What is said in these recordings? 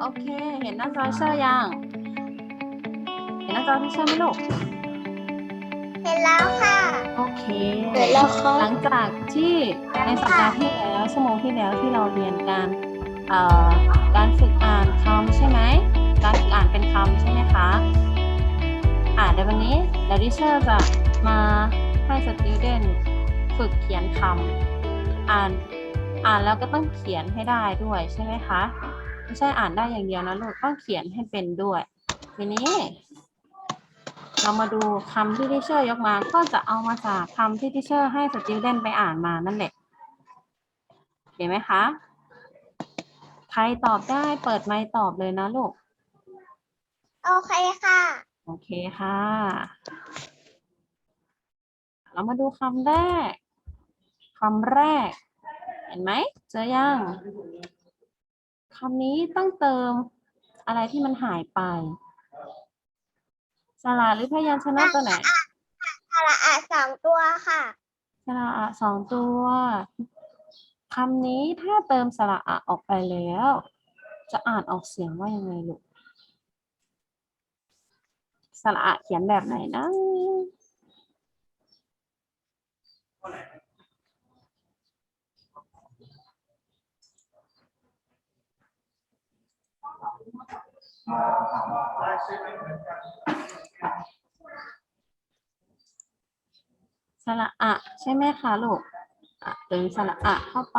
โอเค เห็นหน้าจอเชอร์ยัง เห็นหน้าจอที่เชอร์ไหมลูก เห็นแล้วค่ะ โอเค เห็นแล้วค่ะ หลังจากที่ในสัปดาห์ที่แล้วชั่วโมงที่แล้วที่เราเรียนการเอ่อการฝึกอ่านคำใช่ไหม การฝึกอ่านเป็นคำใช่ไหมคะ อ่านในวันนี้เดดิเชอร์จะมาให้สติวเดนฝึกเขียนคำอ่านอ่านแล้วก็ต้องเขียนให้ได้ด้วยใช่ไหมคะ ไม่ใช่อ่านได้อย่างเดียวนะลูกต้องเขียนให้เป็นด้วยทีนี้ เรามาดูคำที่ทิเชอร์ยกมา ก็จะเอามาจากคำที่ทิเชอร์ให้สติวเดนไปอ่านมานั่นแหละเห็นไหมคะ ใครตอบได้เปิดไมค์ตอบเลยนะลูก โอเคค่ะ โอเคค่ะ เรามาดูคำแรกคำแรก เห็นไหม เจอยัง คำนี้ต้องเติมอะไรที่มันหายไป สระหรือพยัญชนะตัวไหนสระอาสองตัวค่ะ สระอะสองตัวคำนี้ถ้าเติมสระอะออกไปแล้ว จะอ่านออกเสียงว่ายังไงลูก สระอะเขียนแบบไหนนะ สระอะ ใช่ไหมคะลูกอะเติมสระอะเข้าไป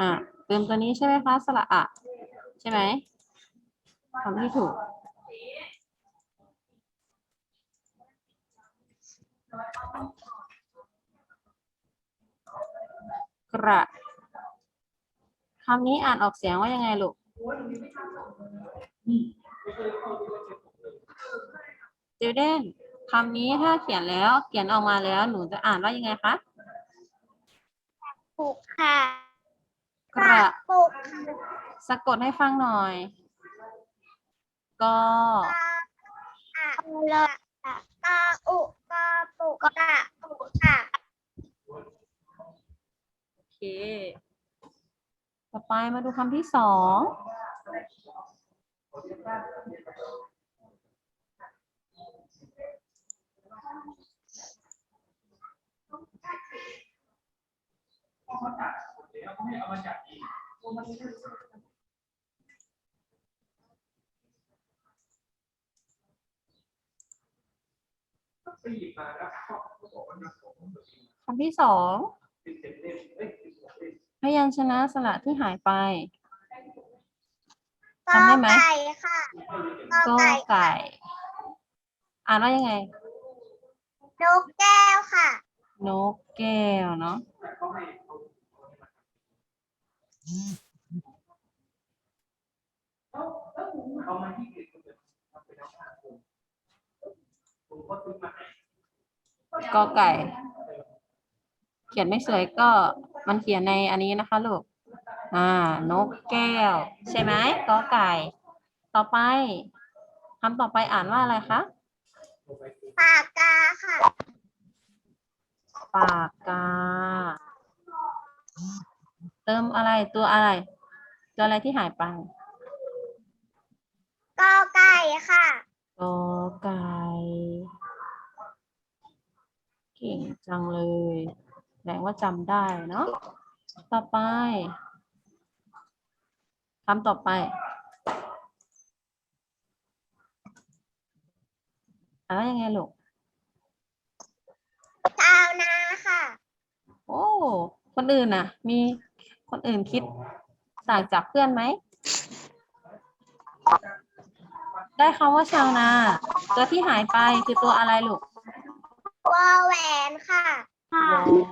อะเติมตัวนี้ใช่ไหมคะสระอะใช่ไหมคำที่ถูก กระคำนี้อ่านออกเสียงว่ายังไงลูก สติวเดนคำนี้ถ้าเขียนแล้วเขียนออกมาแล้วหนูจะอ่านว่ายังไงคะปุกค่ะกระปุกสะกดให้ฟังหน่อย ก็อะละกาอุกาปุกะปุกค่ะโอเค ต่อไปมาดูคำที่สอง คำที่สองพยัญชนะสระที่หายไปกอทำได้ไหมไก่ค่ะกอก็ไก่ไก่ อ่านว่ายังไง นกแก้วค่ะ นกแก้วเนาะกอไก่ เขียนไม่สวยก็มันเขียนในอันนี้นะคะลูก อ่า นกแก้ว ใช่ไหมกอไก่ ต่อไปคำต่อไปอ่านว่าอะไรคะ ปากกาค่ะปากกา เติมอะไรตัวอะไรตัวอะไรที่หายไปกอไก่ค่ะกอไก่ เก่งจังเลยแสดงว่าจำได้เนาะต่อไปคำต่อไป อ่านว่ายังไงลูกชาวนาค่ะโอ้คนอื่นน่ะ มีคนอื่นคิดต่างจากเพื่อนไหม ได้คำว่าชาวนา ตัวที่หายไปคือตัวอะไรลูกวอแหวนค่ะ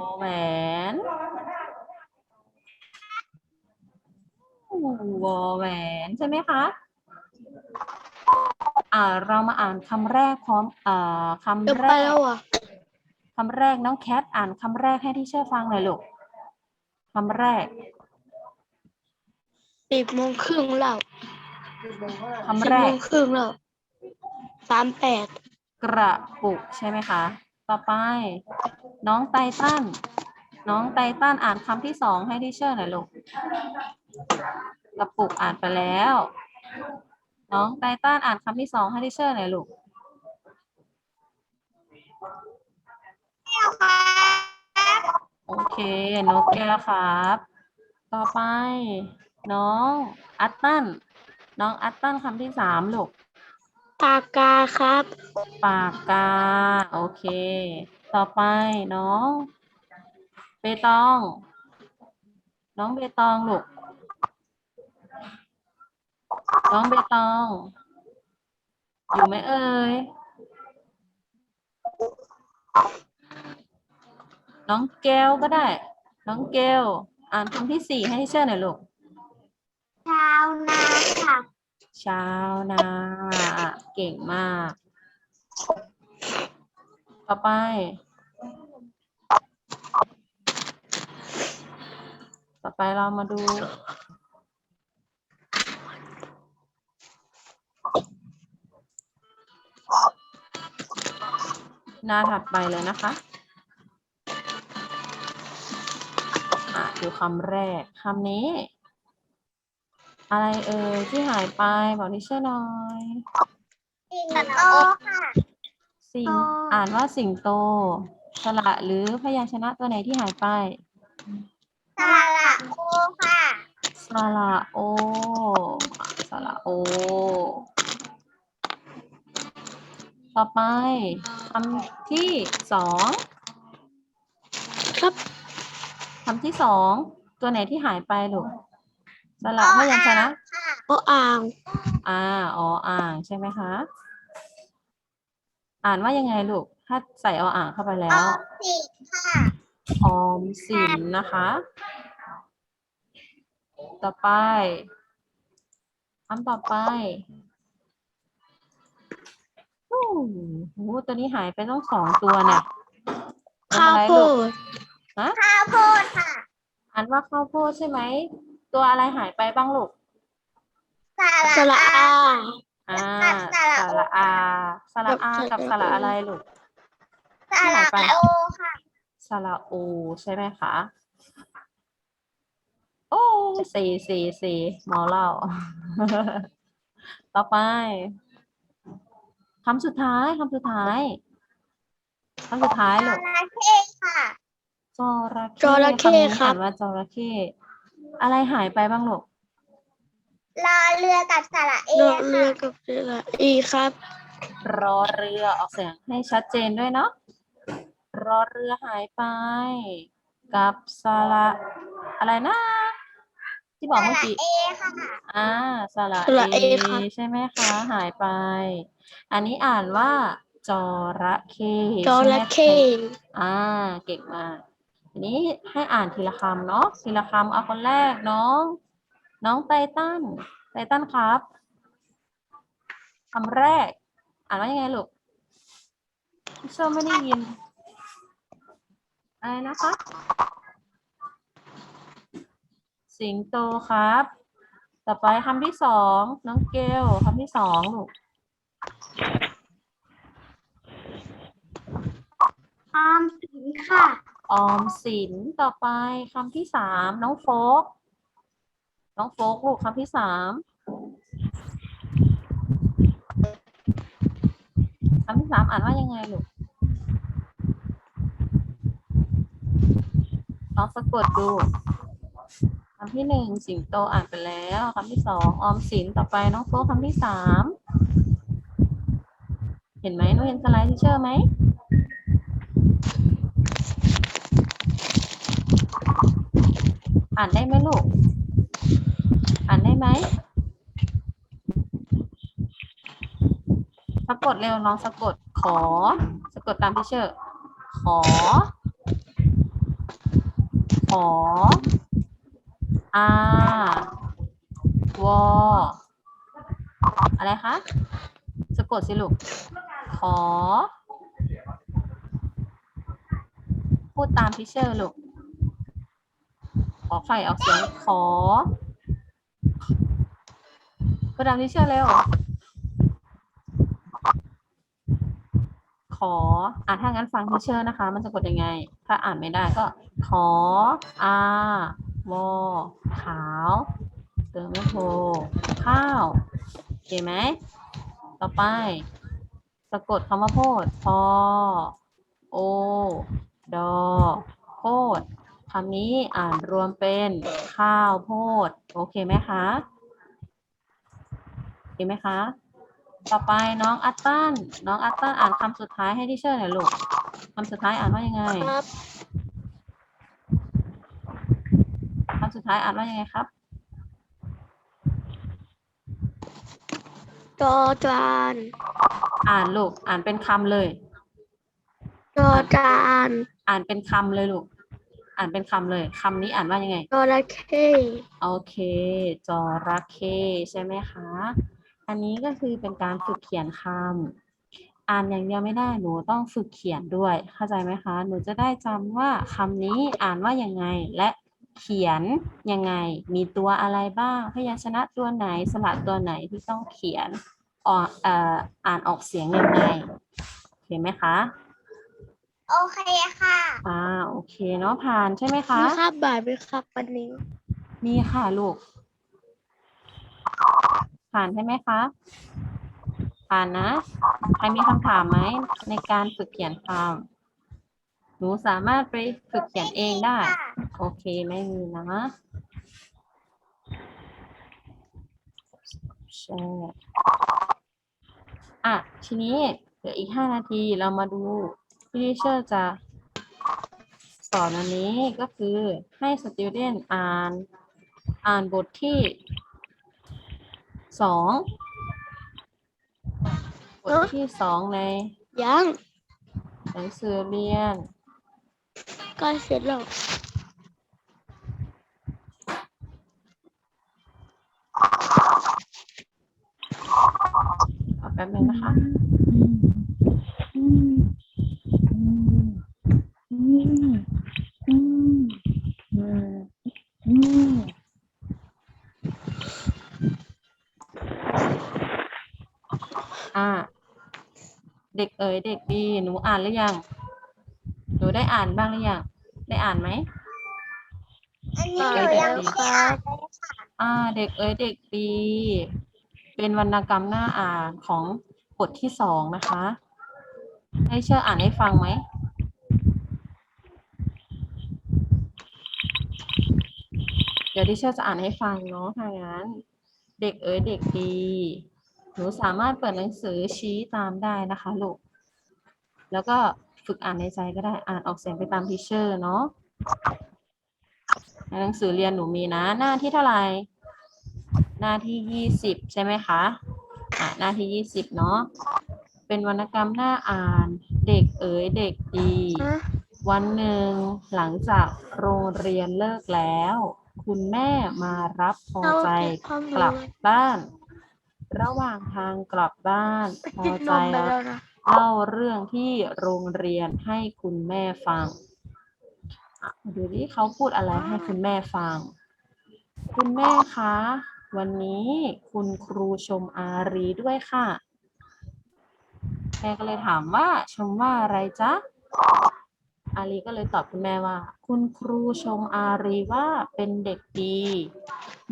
วอแหวนวอแหวนใช่ไหมคะ อ่าเรามาอ่านคำแรกพร้อมอ่าคำจะแรไปกแล้วอะคำแรกน้องแคทอ่านคำแรกให้ที่เชื่อฟังหน่อยลูกคำแรกสิบโมงครึ่งแล้วคำสิบแรโมกงครึ่งแล้วสามแปดกระปุกใช่ไหมคะ ต่อไป น้องไตตันน้องไตตันอ่านคำที่สองให้ที่เชื่อหน่อยลูกกระปุกอ่านไปแล้ว น้องไตตันอ่านคำที่สองให้ที่เชื่อหน่อยลูกโอเค นกแก้วครับ ต่อไป น้องอัตตัน น้องอัตตันคำที่สามลูก ปากกาครับ ปากกา โอเค ต่อไปน้องเบตอง น้องเบตองลูก น้องเบตอง อยู่ไหมเอ่ย น้องแก้วก็ได้ น้องแก้ว อ่านคำที่สี่ให้เชื่อหน่อยลูก ชาวนาค่ะชาวนาเก่งมาก ต่อไป ต่อไปเรามาดู หน้าถัดไปเลยนะคะอะดูคำแรกคำนี้ อะไรเอ่ยที่หายไปบอกทิเชอร์หน่อย สิงโตค่ะสิงโตอ่านว่าสิงโต สระหรือพยัญชนะตัวไหนที่หายไป สระโอค่ะ สระโอ สระโอ ต่อไปคำที่สองครับคำที่สองตัวไหนที่หายไปลูกสระพยัญชนะค่ะโออ่างอ่าออ่างใช่ไหมคะ อ่านว่ายังไงลูก ถ้าใส่ออ่างเข้าไปแล้วอมสินค่ะออมสินนะคะ ต่อไปคำต่อไป อ้โหตัวนี้หายไปต้องสองตัวเนี่ยข้าวอะไรโพลูกดฮะข้าวโพดค่ะ อ่านว่าข้าวโพดใช่ไหม ตัวอะไรหายไปบ้างลูกสสระระอาอาอ่ากับสระสระอาสระอากักับบสสระระโอออะไรลูกสระโอค่ะสระโอใช่ไหมคะโอ้สี่สี่สี่เมาเหล้าต่อไป คำสุดท้ายคำสุดท้ายคำสุดท้ายจลูกระเข้ค่ะจระเข้จระเข้ำนี้ครับ อ่านว่าจระเข้อะไรหายไปบ้างลูกรอเรือกับสระเอเรือเรือค่ะกับสระอีครับ รอเรือออกเสียงให้ชัดเจนด้วยเนาะรอเรือหายไป กับสระอะไรนะ ที่บอกสเมื่อระกี้เอค่ะอ่าสระสระเอเอค่ะ ใช่ไหมคะ หายไป อันนี้อ่านว่า จระเข้จใช่ไหมระเข้อ่า เก่งมากทีนี้ให้อ่านทีละคำเนาะทีละคำเอาคนแรกน้อง น้องไตตันไตตันครับคำแรก อ่านว่ายังไงลูกพี่เชอร์ไม่ได้ยินอะไรนะคะ สิงโตครับ ต่อไปคำที่สองน้องเกลคำที่สองลูกออมสินค่ะ ออมสินต่อไปคำที่สามน้องโฟก น้องโฟกลูกคำที่สามคำที่สามอ่านว่ายังไงลูกลองสะกดดู คำที่หนึ่งสิงโตอ่านไปแล้วคำที่สองออมสินต่อไปน้องโฟกคำที่สามเห็นไหมน้องเห็นสไลด์ที่เชื่อร์ไหมอ่านได้ไหมลูก อ่านได้ไหมสะกดเร็วน้องสะกดขอ สะกดตามที่เชื่อขอ ขอ อาวออะไรคะ สะกดสิลูก ขอ พูดตามทิเชอร์ลูก ขอไข่ออกเสียง ขอพูดตามทิเชอร์เร็วขออ่านถ้างั้นฟังทิเชอร์นะคะ มันจะกดยังไง ถ้าอ่านไม่ได้ก็ ขออา วอขาว เติมไม่โทข้าวโอเคไหม ต่อไป สะกดคำว่าโพดพอ โอ ดอ โพดคำนี้อ่านรวมเป็นข้าวโพด โอเคไหมคะโอเคไหมคะ ต่อไปน้องอัตตันน้องอัตตันอ่านคำสุดท้ายให้ที่เชอร์หน่อยลูกคำสุดท้ายอ่านว่ายังไงครับ คำ สุดท้ายอ่านว่ายังไงครับจอจานอ่านลูก อ่านเป็นคำเลย จอจานอ่านเป็นคำเลยลูก อ่านเป็นคำเลยคำนี้อ่านว่ายังไง จระเข้โอเค จระเข้ใช่ไหมคะ อันนี้ก็คือเป็นการฝึกเขียนคำอ่านอย่างเดียวไม่ได้หนูต้องฝึกเขียนด้วย เข้าใจไหมคะ หนูจะได้จำว่าคำนี้อ่านว่ายังไง และ เขียนยังไง มีตัวอะไรบ้าง พยัญชนะตัวไหน สระตัวไหนที่ต้องเขียนออกเอ่ออ่านออกเสียงยังไงเห็นไหมคะ โอเคค่ะอ่าโอเคเนาะผ่านใช่ไหมคะ มีครับบ่ายไหมครับวันนี้ มีค่ะลูก ผ่านใช่ไหมคะ ผ่านนะ ใครมีคำถามไหมในการฝึกเขียนคำ หนูสามารถไปฝึกเขียนเองได้ โอเคไม่มีนะแชร์อะ ทีนี้เหลืออีกห้านาทีเรามาดูพี่เชอร์จะสอนอันนี้ก็คือให้สติวเดนอ่านอ่านบทที่สองบทที่สองในยังหนังสือเรียนใกล้เสร็จแล้วเอาแป๊บนึงนะคะ อ่า เด็กเอ๋ยเด็กดี หนูอ่านหรือยัง นูได้อ่านบ้างหรือยังได้อ่านไหมอันนี้หนูยังไม่ได้อ่านเลยค่ะอ่า เด็กเอ๋ยเด็กดีเป็นวรรณกรรมหน้าอ่านของบทที่สองนะคะ ให้เชื่ออ่านให้ฟังไหมเดี๋ยวที่เชื่อจะอ่านให้ฟังเนาะถ้างั้น เด็กเอ๋ยเด็กดี หนูสามารถเปิดหนังสือชี้ตามได้นะคะลูกแล้วก็ ฝึกอ่านในใจก็ได้อ่านออกเสียงไปตามทีเชอร์เนาะในหนังสือเรียนหนูมีนะ หน้าที่เท่าไหร่ หน้าที่ยี่สิบใช่ไหมคะอะหน้าที่ยี่สิบเนาะเป็นวรรณกรรมหน้าอ่านเด็กเอ๋ยเด็กดีฮะวันหนึ่งหลังจากโรงเรียนเลิกแล้ว คุณแม่มารับพอใจเอาเก็บความกลับรู้บ้าน ระหว่างทางกลับบ้านไปพกิอนนใจมไปแล้วนะ เล่าเรื่องที่โรงเรียนให้คุณแม่ฟังดูดิเขาพูดอะไรให้คุณแม่ฟัง คุณแม่คะ วันนี้คุณครูชมอารีด้วยค่ะแม่ก็เลยถามว่าชมว่าอะไรจ๊ะ อารีก็เลยตอบคุณแม่ว่า คุณครูชมอารีว่าเป็นเด็กดี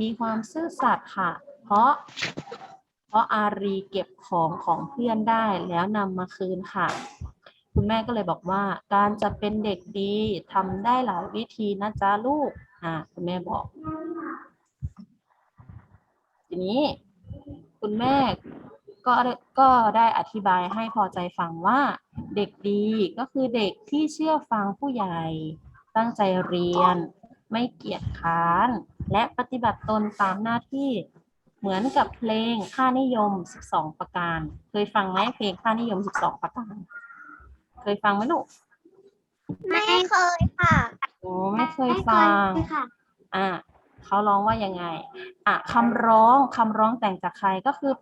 มีความซื่อสัตย์ค่ะ เพราะ ราะอารีเก็บของของเพื่อนได้แล้วนำมาคืนค่ะ คุณแม่ก็เลยบอกว่า การจะเป็นเด็กดีทำได้หลายวิธีนะจ๊ะลูกอ่าคุณแม่บอก ทีนี้ คุณแม่ก็ก็ได้อธิบายให้พอใจฟังว่า เด็กดีก็คือเด็กที่เชื่อฟังผู้ใหญ่ ตั้งใจเรียน ไม่เกียจค้าน และปฏิบัติตนตามหน้าที่ เหมือนกับเพลงค่านิยม 12 ประการ เคยฟังไหมเพลงค่านิยม 12 ประการ เคยฟังไหมลูกไม่เคยค่ะโอ้ไม่เคยฟังค่ะอะเขาร้องว่ายังไง อะคำร้องคำร้องแต่งจากใครก็คือ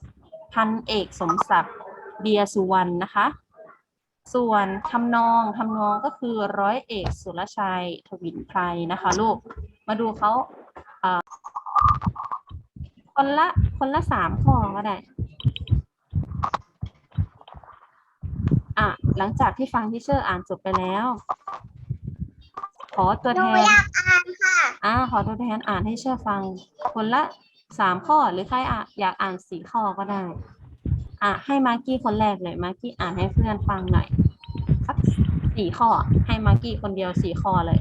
พันเอกสมศักดิ์เดียสุวรรณนะคะ ส่วนทำนองทำนองก็คือร้อยเอกสุรชัยทวินไพรนะคะ ลูก มาดูเขาอ่า คนละคนละสามข้อก็ได้ อะ หลังจากที่ฟังที่เชอร์อ่านจบไปแล้ว ขอตัวหนูแทน อยากอ่านค่ะ อ่า ขอตัวแทนอ่านให้เชื่อฟัง คนละสามข้อหรือใครอะอยากอ่านสี่ข้อก็ได้ อะ ให้มากกี้คนแรกเลย มากกี้อ่านให้เพื่อนฟังหน่อยสักสี่ข้อ ให้มากกี้คนเดียวสี่ข้อเลย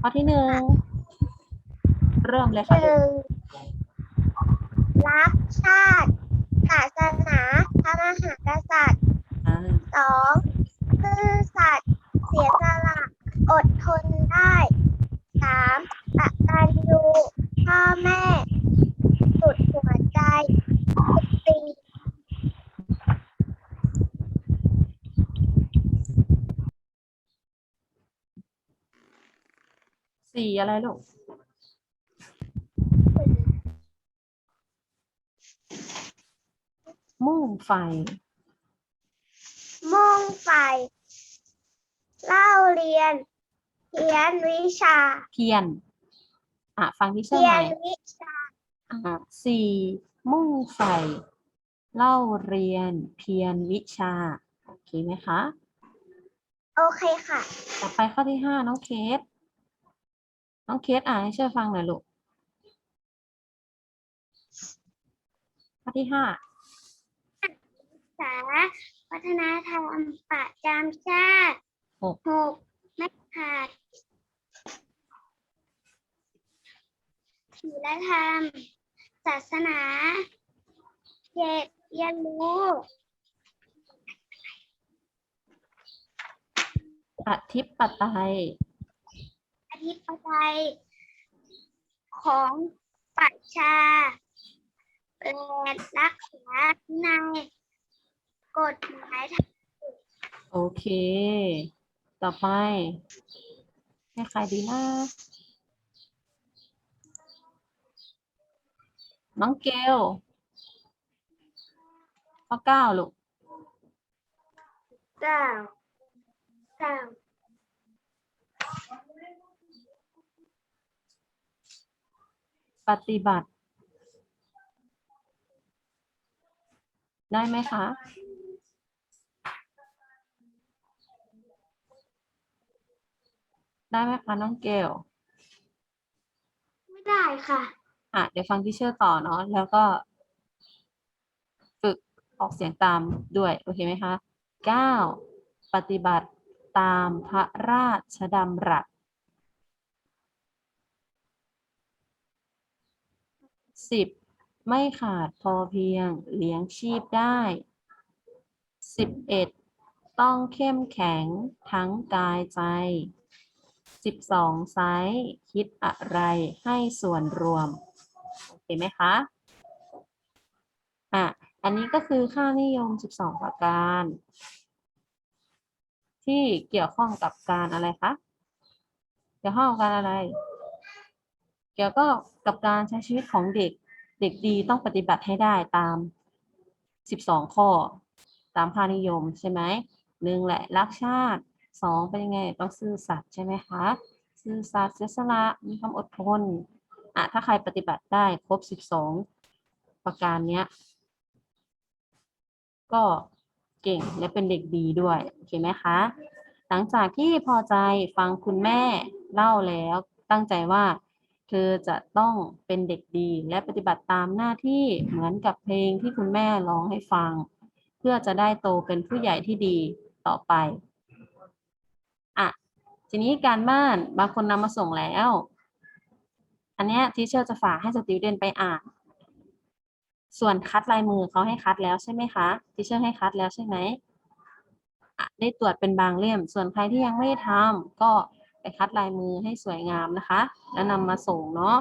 ข้อที่หนึ่ง เริ่มเลยหค่ะลูนึ่กง รักชาติ ศาสนาพระมหากษัตริย์อ่าสองซื่อสัตย์เสียสละอดทนได้สามกตัญญูพ่อแม่ สุดหัวใจสี่สี่อะไรลูก มุ่งไฟ มุ่งไฟ เล่าเรียนเขียนวิชา เพียรอะ ฟังที่เชื่อเขียใหม่นวิชา อะสี่มุ่งไฟ เล่าเรียน เพียรวิชา โอเคไหมคะ โอเคค่ะ ต่อไปข้อที่ห้าน้องเคส น้องเคสอ่านให้เชื่อฟังหน่อยลูก ข้อที่ห้า ษา วัฒนธรรมประจำชาติหกหกไม่ขาดศีลธรรม ศาสนาเจ็ดเรียนรู้อธิปไตยอธิปไตยของประชาและรักษาใน กฎหมายโอเค ต่อไปให้ใครดีนะ น้องเกลข้อเก้าลูกเก้าเก้าปฏิบัติ ได้ไหมคะ ได้ไหมคะน้องเกลไม่ได้ค่ะ อะเดี๋ยวฟังที่เชื่อต่อเนาะแล้วก็ ฝึกออกเสียงตามด้วย โอเคไหมคะเก้าปฏิบัติตามพระราชดำรัสสิบไม่ขาดพอเพียงเลี้ยงชีพได้สิบเอ็ดต้องเข้มแข็งทั้งกายใจ สิบสองไซส์คิดอะไรให้ส่วนรวม โอเคไหมคะ อะ อันนี้ก็คือค่านิยม 12 ประการ ที่เกี่ยวข้องกับการอะไรคะ เกี่ยวข้องกับการอะไร เกี่ยวก็กับการใช้ชีวิตของเด็ก เด็กดีต้องปฏิบัติให้ได้ตาม 12 ข้อ ตามค่านิยมใช่ไหมหนึ่งแหละรักชาติ สองเป็นยังไงต้องซื่อสัตย์ใช่ไหมคะ ซื่อสัตย์เสียสละมีความอดทนอะถ้าใครปฏิบัติได้ครบ12ประการเนี้ย ก็เก่งและเป็นเด็กดีด้วยโอเคไหมคะหลังจากที่พอใจฟังคุณแม่เล่าแล้วตั้งใจว่า เธอจะต้องเป็นเด็กดีและปฏิบัติตามหน้าที่เหมือนกับเพลงที่คุณแม่ร้องให้ฟัง เพื่อจะได้โตเป็นผู้ใหญ่ที่ดีต่อไป ทีนี้การบ้านบางคนนำมาส่งแล้ว อันเนี้ยทีเชอร์จะฝากให้สติวเดนไปอ่าน ส่วนคัดลายมือเขาให้คัดแล้วใช่ไหมคะทีเชอร์ให้คัดแล้วใช่ไหมได้ตรวจเป็นบางเล่ม ส่วนใครที่ยังไม่ได้ทำก็ไปคัดลายมือให้สวยงามนะคะ แล้วนำมาส่งเนาะ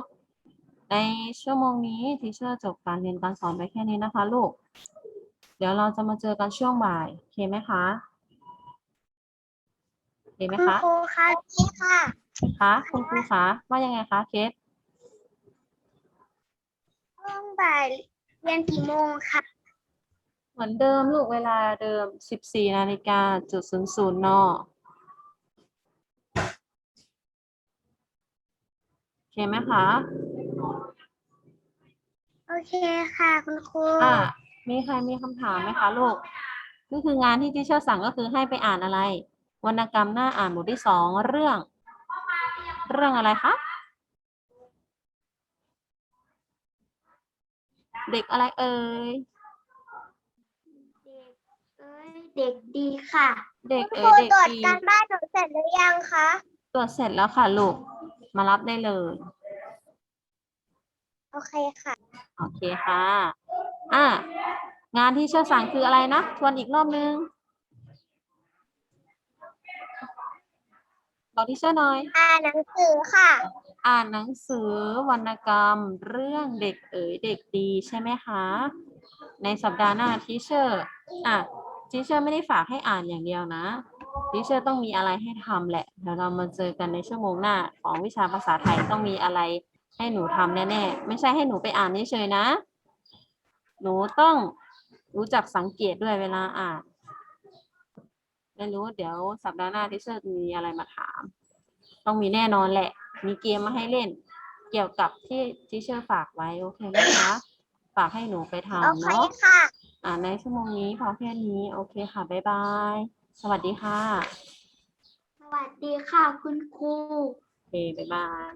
ในชั่วโมงนี้ทีเชอร์จบการเรียนการสอนไปแค่นี้นะคะลูก เดี๋ยวเราจะมาเจอกันช่วงบ่ายโอเคไหมคะ โอเคไหมคุณคะครูคะนี่ค่ะคะคุณครูคะว่ายังไงคะเคสช่วงบ่ายเรียนกี่โมงคะเหมือนเดิมลูกเวลาเดิม14นาฬิกาจุดศูนย์ศูนย์นโอเคไหมคะ โอเคค่ะคุณครูอ่ามีใครมีคำถามไหมคะลูก ก็คืองานที่ที่เชอร์สั่งก็คือให้ไปอ่านอะไร วรรณกรรมหน้าอ่านบทที่สองเรื่อง เรื่องอะไรคะ เด็กอะไรเอ่ยเอ้ยเด็กดีค่ะเด็กคุณเอ่คยรูเด็กตรวจดีการบ้านหนูเสร็จหรือยังคะตรวจเสร็จแล้วค่ะลูก มารับได้เลย โอเคค่ะ โอเคค่ะ อะ งานที่เชื่อสั่งคืออะไรนะ ทวนอีกรอบนึง บอกที่เชื่อหน่อย อ่านหนังสือค่ะ อ่านหนังสือวรรณกรรม เรื่องเด็กเอ๋ยเด็กดีใช่ไหมคะ ในสัปดาห์หน้าทีเชอร์อะทีเชอร์ไม่ได้ฝากให้อ่านอย่างเดียวนะทีเชอร์ต้องมีอะไรให้ทำแหละเดี๋ยวเรามาเจอกันในชั่วโมงหน้า ของวิชาภาษาไทยต้องมีอะไรให้หนูทำแน่ๆไม่ใช่ให้หนูไปอ่านเฉยๆนะ หนูต้องรู้จักสังเกตด้วยเวลาอ่าน ไม่รู้เดี๋ยวสัปดาห์หน้าทีเชอร์มีอะไรมาถาม ต้องมีแน่นอนแหละ มีเกมมาให้เล่น เกี่ยวกับที่ทิเชอร์ฝากไว้โอเคไหมคะฝากให้หนูไปโอทำเคเนาะค่ะ อ่าในชั่วโมงนี้พอแค่นี้โอเคค่ะบ๊ายบายสวัสดีค่ะ สวัสดีค่ะคุณครูโอเคบ๊ายบาย